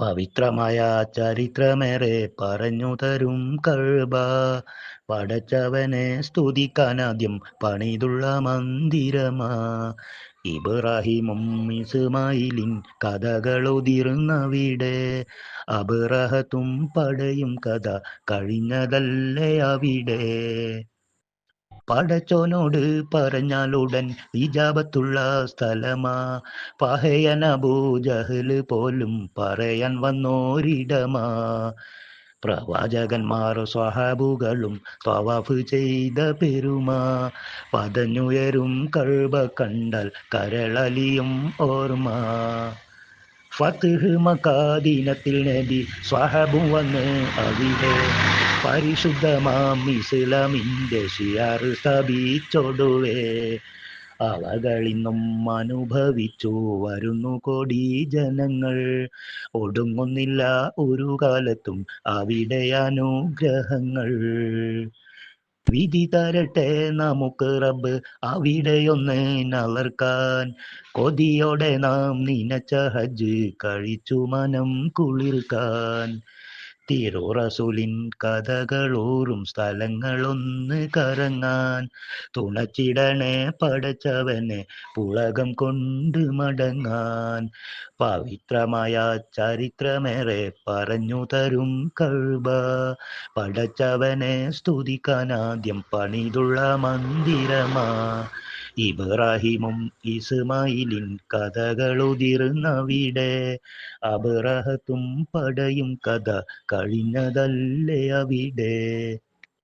പവിത്രമായ ചരിത്രമേറെ പറഞ്ഞു തരും കഴുബ പടച്ചവനെ സ്തുതിക്കാനാദ്യം പണിതുള്ള മന്ദിരമാ. ഇബ്രാഹിമും ഇസ്മായിലിൻ കഥകളുതിർന്നവിടെ. അബ്രഹത്തും പടയും കഥ കഴിഞ്ഞതല്ലേ അവിടെ. പടച്ചോനോട് പറഞ്ഞാലുടൻ ഇജാബത്തുള്ള സ്ഥലമാ. പഹയനബൂജഹൽ പോലും പറയാൻ വന്നോരിടമാ. പ്രവാചകന്മാർ സ്വഹാബുകളും തവാഫ് ചെയ്ത പെരുമാ. പതഞ്ഞുയരും കഴിവ കണ്ടാൽ കരളലിയും ഓർമ്മ ഫത്ത് മക്കാദീനത്തിൽ നബി സ്വഹബും വന്ന് അവിടെ. പരിശുദ്ധമാം ഇസ്ലാമിന്റെ ഷിയാർ സ്ഥാപിച്ചൊടുവേ. അവകളിന്നും അനുഭവിച്ചു വരുന്നു കൊടി ജനങ്ങൾ. ഒടുങ്ങുന്നില്ല ഒരു കാലത്തും അവിടെ അനുഗ്രഹങ്ങൾ. വിധി തരട്ടെ നമുക്ക് റബ്ബ് അവിടെയൊന്ന് നളർക്കാൻ. കൊതിയോടെ നാം നിനച്ച ഹജ്ജ് കഴിച്ചു മനം കുളിർക്കാൻ. തിരുറസുലിൻ കഥകളോറും സ്ഥലങ്ങളൊന്ന് കറങ്ങാൻ തുണച്ചിടണേ പടച്ചവനെ പുളകം കൊണ്ട് മടങ്ങാൻ. പവിത്രമായ ചരിത്രമേറെ പറഞ്ഞു തരും കഴുബ പടച്ചവനെ സ്തുതിക്കാൻ ആദ്യം പണിതുള്ള മന്ദിരമാ. ഇബ്രാഹിമും ഇസ്മായിലിൻ കഥകളുതിർന്നവിടെ. അബ്രഹത്തും പടയും കഥ കഴിഞ്ഞതല്ലേ അവിടെ.